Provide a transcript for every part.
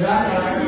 Gracias.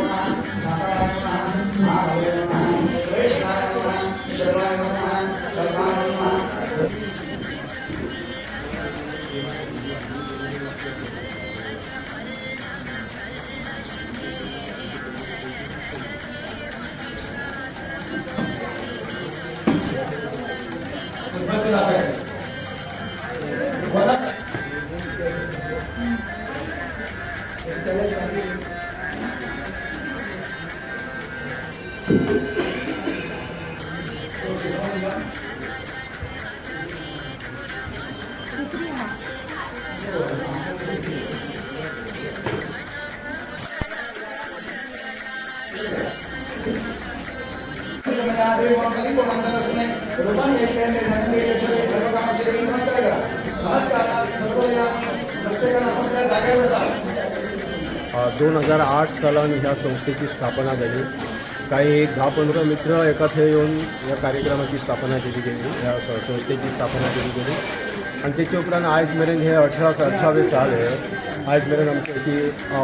दोन हजार आठ सालान ह्या संस्थेची स्थापना झाली. काही एक दहा पंधरा मित्र एका थंय येऊन या कार्यक्रमाची स्थापना केली गेली. या संस्थेची स्थापना केली गेली. आणि त्याच्या उपरांत आयज मेरेन हे अठरा अठरावे साल हे आयज मेरेन आमची अशी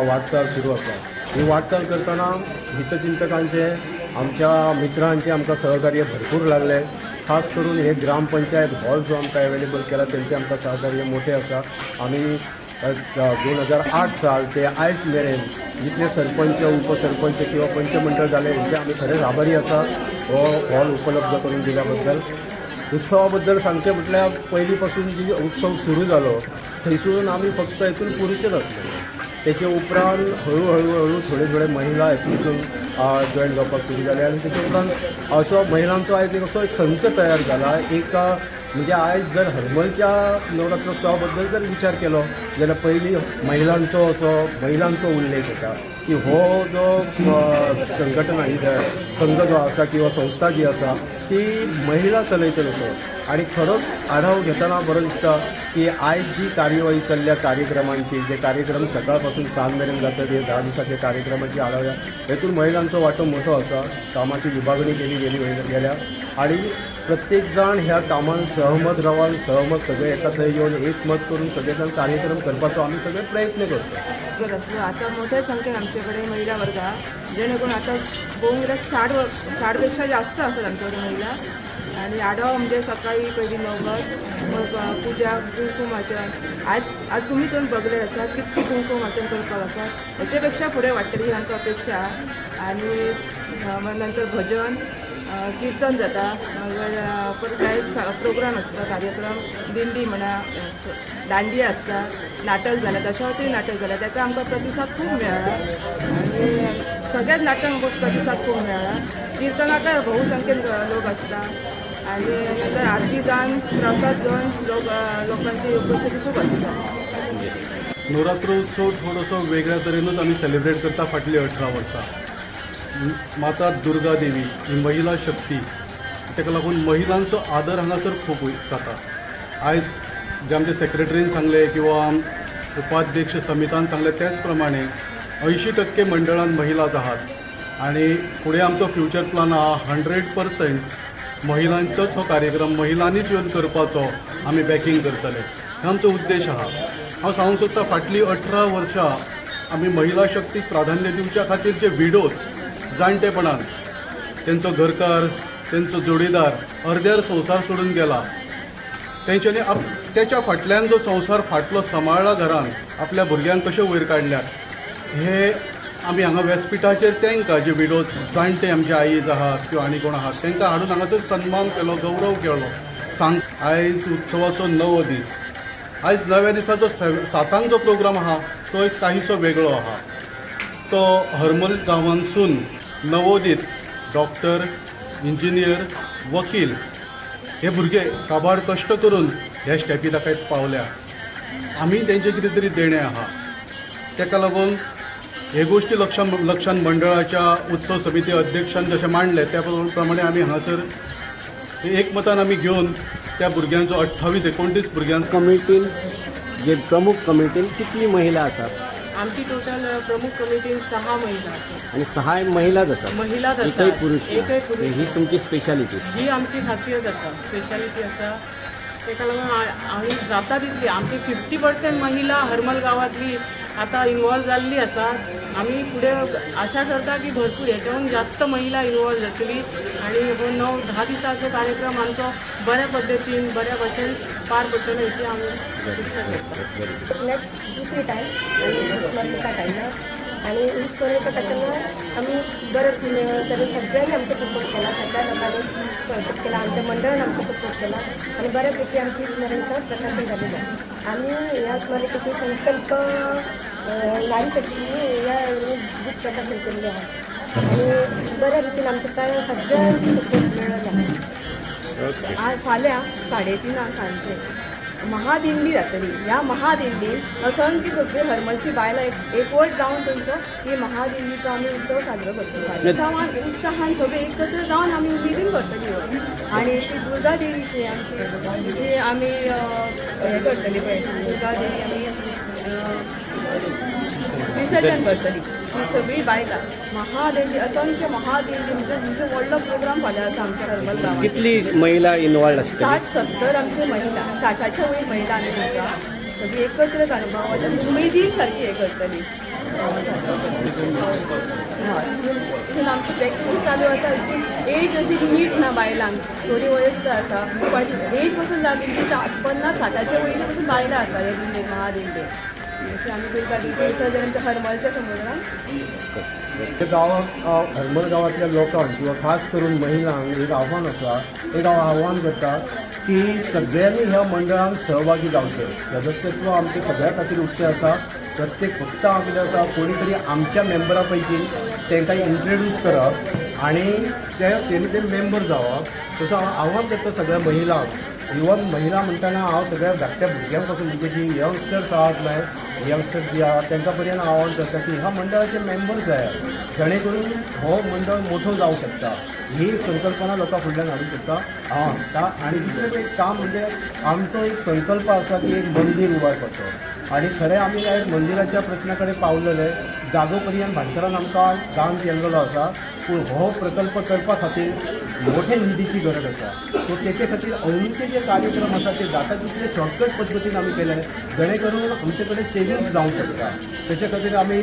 वाटचाल सुरू आसा ही वाटचाल करतना हितचिंतकांचे आमच्या मित्रांचे आमकां सहकार्य भरपूर लागले. खास करून हे ग्रामपंचायत हॉल जो आमकां अवेलेबल केला त्यांचे आमकां सहकार्य मोठे आसा आमी दोन हजार आठ साल ते आयज मेरेन जितले सरपंच उपसरपंच किंवा पंचमंडळ झाले यांचे आम्ही खरेच आभारी आसा हो हॉल उपलब्ध करून दिल्या बद्दल उत्सवा बद्दल सांगचें म्हटल्यार पयलीं पासून जी उत्सव सुरू जालो थंयसून आमी फक्त हितून पुरुशच आसले तेचे उपरांत हळू हळू हळू थोडे थोडे महिला हितून जॉईन जावपाक सुरू जाले आनी तेचे उपरांत असो महिलांचो आयज एक असो एक संच तयार जाला एक म्हणजे आयज जर हरमलच्या नवरात्रोत्सवाबद्दल जर विचार केलो जाल्यार पयलीं महिलांचो असो महिलांचो उल्लेख येता की हो जो संघटना ही जर संघ जो आसा किंवा संस्था जी आसा ती महिला चलयतलो असो. आणि खरोच आढाव घेताना बरं दिसता की आयज जी कार्यवाही चालल्या कार्यक्रमांची जे कार्यक्रम सकाळपासून सांज मेरेन जातात हे दहा दिवसाच्या कार्यक्रमाची आढाव्या हेतून महिलांचो वाटो मोठो आसा कामाची विभागणी केली गेली गेल्या आणि प्रत्येकजण ह्या कामांचं सहमत रावान सहमत सगळे एकत्र थंय येवन एकमत करून सगळे जाण कार्यक्रम करपाचो आमी सगळे प्रयत्न करतो. जर आता मोठ्या संख्येन आमच्याकडे महिला वर्ग हा. जेणेकरून आता गेल्यार साठ व साठपेक्षा जास्त असतात आमच्याकडे महिला. आणि आढावा म्हणजे सकाळी पहिली नवमत मग पूजा पूजा वाचन आज आज तुम्ही तर बघले आसात कितकी वाचन करपाक आसा हेच्यापेक्षा फुडें वाडटली ही आमची अपेक्षा आणि नंतर भजन कीर्तन जाता. परत काही प्रोग्राम आसता कार्यक्रम दिंडी म्हणा दांडी दांडिया आसता नाटक जालें दशावती नाटक जालें ताका आमकां प्रतिसाद खूब मेळ्ळा आनी सगळ्याच नाटकांक आमकां प्रतिसाद खूब मेळ्ळा किर्तनाकय भोवसंख्येन लोक आसता आनी नंतर आरती जावन प्रसाद जावन लोक लोकांची उपस्थिती खूब आसता नवरात्रोत्सव थोडोसो वेगळ्या तरेनूच आमी सेलिब्रेट करता फाटलीं अठरा वर्सां माता दुर्गा देवी ही महिला शक्ती. ताका लागून महिलांचो आदर हांगासर खूब जाता आयज जे आमचे सेक्रेटरीन सांगले किंवा उपाध्यक्ष समितान सांगले त्याच प्रमाणे अंयशीं टक्के मंडळान महिलाच आहात. आणि फुडें आमचो फ्युचर प्लान आहा हंड्रेड पर्संट महिलांचोच हो कार्यक्रम महिलांनीच येवन करपाचो आमी बॅकींग करतले. हो आमचो उद्देश आहा हांव सांगूंक सोदता फाटलीं अठरा वर्सां आमी महिला शक्तीक प्राधान्य दिवच्या खातीर जे विडोज जाणटेपणान तेंचो घरकार तेंचो जोडीदार अर्ध्यार संवसार सोडून गेला. तेंच्यांनी आप तेच्या फाटल्यान जो संवसार फाटलो सांबाळ्ळा घरान आपल्या भुरग्यांक कशें वयर काडल्यात हे आमी हांगा व्यासपिठाचेर तांकां जे विडोज जाणटे आमचे आईज आहात किंवा आनी कोण आहात तांकां हाडून हांगासर सन्मान केलो गौरव केलो. सांग आयज उत्सवाचो नवो दीस. आयज नव्या दिसा जो सातांक जो प्रोग्राम आहा तो एक काहीसो वेगळो आहा. तो हरमल गांवांसून नवोदीत डॉक्टर इंजिनियर वकील हे भुरगे काबाड कश्ट करून ह्या स्टेपी दाखयत पावल्या. आमी तेंचें कितें तरी देणें आहा तेका लागून हे गोश्टी लक्षान लक्षान मंडळाच्या उत्सव समिती अध्यक्षान जशें मांडले त्या प्रमाणे आमी हांगासर एकमतान आमी घेवन त्या भुरग्यांचो अठ्ठावीस एकोणतीस भुरग्यांचो कमिटीन जे प्रमुख कमिटीन कितली महिला आसात आमची टोटल प्रमुख कमिटीन सहा महिला आणि सहा महिलाच आसात महिलाच एकही पुरुष ही तुमची स्पेशालिटी ही आमची खासियत आसा स्पेशालिटी आसा तेका लागून आ- आमी जाता तितली आमची फिफ्टी पर्सेंट महिला हरमल गांवांतली आतां इन्वॉल्व जाल्ली आसात आमी फुडें आशा करता की भरपूर हेच्याहून जास्त महिला इन्वॉल्व जातली आणि हो णव धा दिसाचो कार्यक्रम आमचो बऱ्या पद्दतीन बऱ्या भशेन पार पडटलो हेची आमी दुसरी टाईम आणि ऊस करोडचा काढताना आम्ही बरंच तरी सगळ्यांनी आमचा सपोर्ट केला. सगळ्या लोकांनी सपोर्ट केला. आमच्या मंडळानं आमचा सपोर्ट केला. आणि बऱ्यापैकी आमची स्मरणता प्रकाशन झालेलं आहे. आम्ही या स्मरणेचे संकल्प शक्ती या बुक प्रकाशन केलेले आहे. आणि बऱ्या रीतीने आमचं काय सगळ्यांची सपोर्ट मिळत आहे. आज फाल्यां साडेतिनां सांजचे महादिंडी जातली ह्या महादिंडीन असंख्य सगळी हरमलची बायलां एक एकवट जावन तेंचो ही महादिंडीचो आमी उत्सव साजरो करतली गांवान उत्साहान सगळे एकत्र जावन आमी उमेदीन करतली आनी आणि ती दुर्गा देवीची आमची जी आमी करतली पळय दुर्गा देवी आमी विसर्जन करतली ही सगळी बायलां महादिंडी असंख्य महादिंडी म्हणजे म्हणजे व्हडलो प्रोग्राम फाल्यां आसा आमच्या हरमल गांवांत. कितली महिला इन्वॉल्ड असतली साठ सत्तर आमचे महिला साठाच्या वयर महिला आमी करता सगळी एकत्रच अनुभव आनी उमेदीन सारकी हे करतली हय तितून आमची प्रॅक्टीस चालू आसा एज अशी लिमीट ना बायलांक थोडी वयस्कर आसा पण एजपासून जाली की पन्नास साठाच्या वयली पासून बायलां आसा हे दिंडे महादिंडे अशी आमी दुर्गा देवीचे हरमलच्या गांवांत हरमल गांवांतल्या लोकांक किंवा खास करून महिलांक एक आव्हान आसा. एक हांव आव्हान करता की सगळ्यांनी ह्या मंडळांत सहभागी जावचे. सदस्यत्व आमचे सगळ्या खातीर उच्च आसा. प्रत्येक फक्त हांव कितें आसा कोणी तरी आमच्या मेंबरा पैकी तांकां इंट्रोड्यूस करप आनी ते तेणी ते मेंबर जावप. तसो हांव आव्हान करता सगळ्या महिलांक. इवन महिला म्हणटाना हांव सगळ्या धाकट्या भुरग्यां पासून म्हणजे जी यंगस्टर्स आहात मागीर यंगस्टर्स जी आहात तांकां पर्यंत आव्हान करता की ह्या मंडळाचे मेंबर्स जाय जेणे करून हो मंडळ मोठो जावंक शकता. ही संकल्पना लोकां फुडल्यान हाडूंक शकता हांव आनी दुसरें एक काम म्हणजे आमचो एक संकल्प आसा की एक मंदीर उबारपाचो आनी खरें आमी एक मंदिराच्या प्रश्ना कडेन पावलेले जागो पर्यंत भाटकारान आमकां दान केल्लो आसा. पूण हो प्रकल्प करपा खातीर मोठे निधीची गरज आसा. सो तेचे खातीर अवनीचे जे कार्यक्रम आसा ते जाता तितले शॉर्टकट पद्दतीन आमी केले जेणे करून आमचे कडेन सेविंग्स जावंक शकता. तेचे खातीर आमी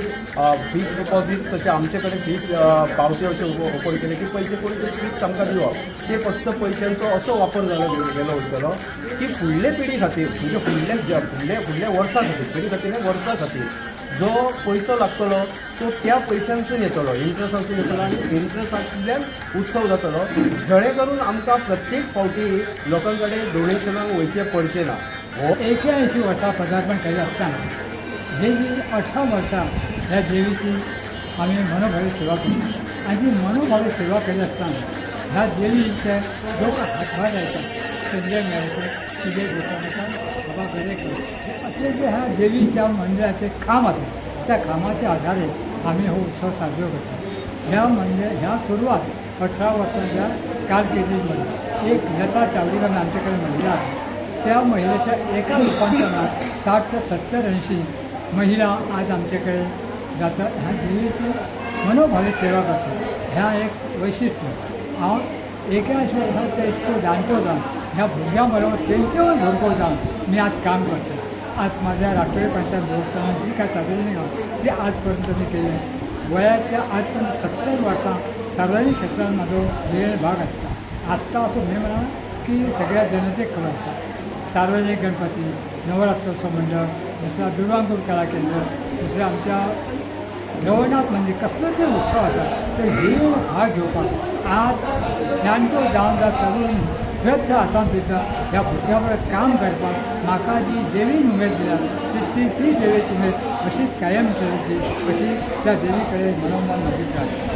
फीज डिपॉझीट तशें आमचे कडेन फीज पावती अशें ओपन केले की पयशे कोण तरी फीज आमकां दिवप. ते फक्त पयशांचो असो वापर जालो गेलो वयतलो की फुडले पिढी खातीर म्हणजे फुडले फुडले फुडल्या वर्सा खातीर पिढी खातीर वर्सा वर्सां खातीर. जो पयसो लागतलो तो त्या पैशांसून येतलो इंट्रस्टासून येतलो आनी इंट्रस्टांतल्यान उत्सव जातलो. जणे करून आमकां प्रत्येक फावटी लोकां कडेन डोनेशनाक वयचें पडचें ना. हो? एक्याऐंशी वर्सां पदार्पण केलें असताना हे जी अठरा वर्सां ह्या देवीची आमी मनोभावी सेवा केली. आणि ती मनोभावी सेवा केली असताना ह्या देवीच्या लोक हातभार द्यायचा संजय मिळायचे तुझे गोसाचा बाबा बरे असे जे ह्या देवीच्या मंदिराचे खांब असतात त्या खांबाच्या आधारे आम्ही हा उत्सव साजरा करतो. ह्या मंदिर ह्या सुरुवात अठरा वर्षाच्या कारकिर्दीमध्ये एक लता चावडीकर आमच्याकडे महिला आहे. त्या महिलेच्या एका रूपांतरणात साठ ते सत्तर ऐंशी महिला आज आमच्याकडे जातात. ह्या देवीची मनोभावे सेवा करतो. ह्या एक वैशिष्ट्य. हांव एका वर्षात ते इतको जाणटो जावन ह्या भुरग्यां बरोबर तेंचेवर भरपूर जावन मी आज काम करतो आज माझ्या राष्ट्रीय पंचायत देवस्थानात जी काय सार्वजनिक आहे ते आजपर्यंत मी केली वयाच्या आजपर्यंत सत्तर वर्सां सार्वजनिक क्षेत्रात माझो वेळ भाग आसता आसता असो मी म्हणा की सगळ्या जनाचे कला आसा सार्वजनिक गणपती नवरात्रोत्सव मंडळ दुसरा दुर्वांकूर कला केंद्र दुसरं आमच्या रवनाथ म्हणजे कसलो जे उत्सव आसा तर हे भाग घेवपाक आज जाणटो जावन जा तरुणी व्यर्थ आसाम सुद्दां ह्या भुरग्यां बरोबर काम करपाक म्हाका जी देवीन उमेद दिल्या ती श्री श्री देवीची उमेद. अशीच कायम चलची अशी त्या देवी कडेन मनोमन जाता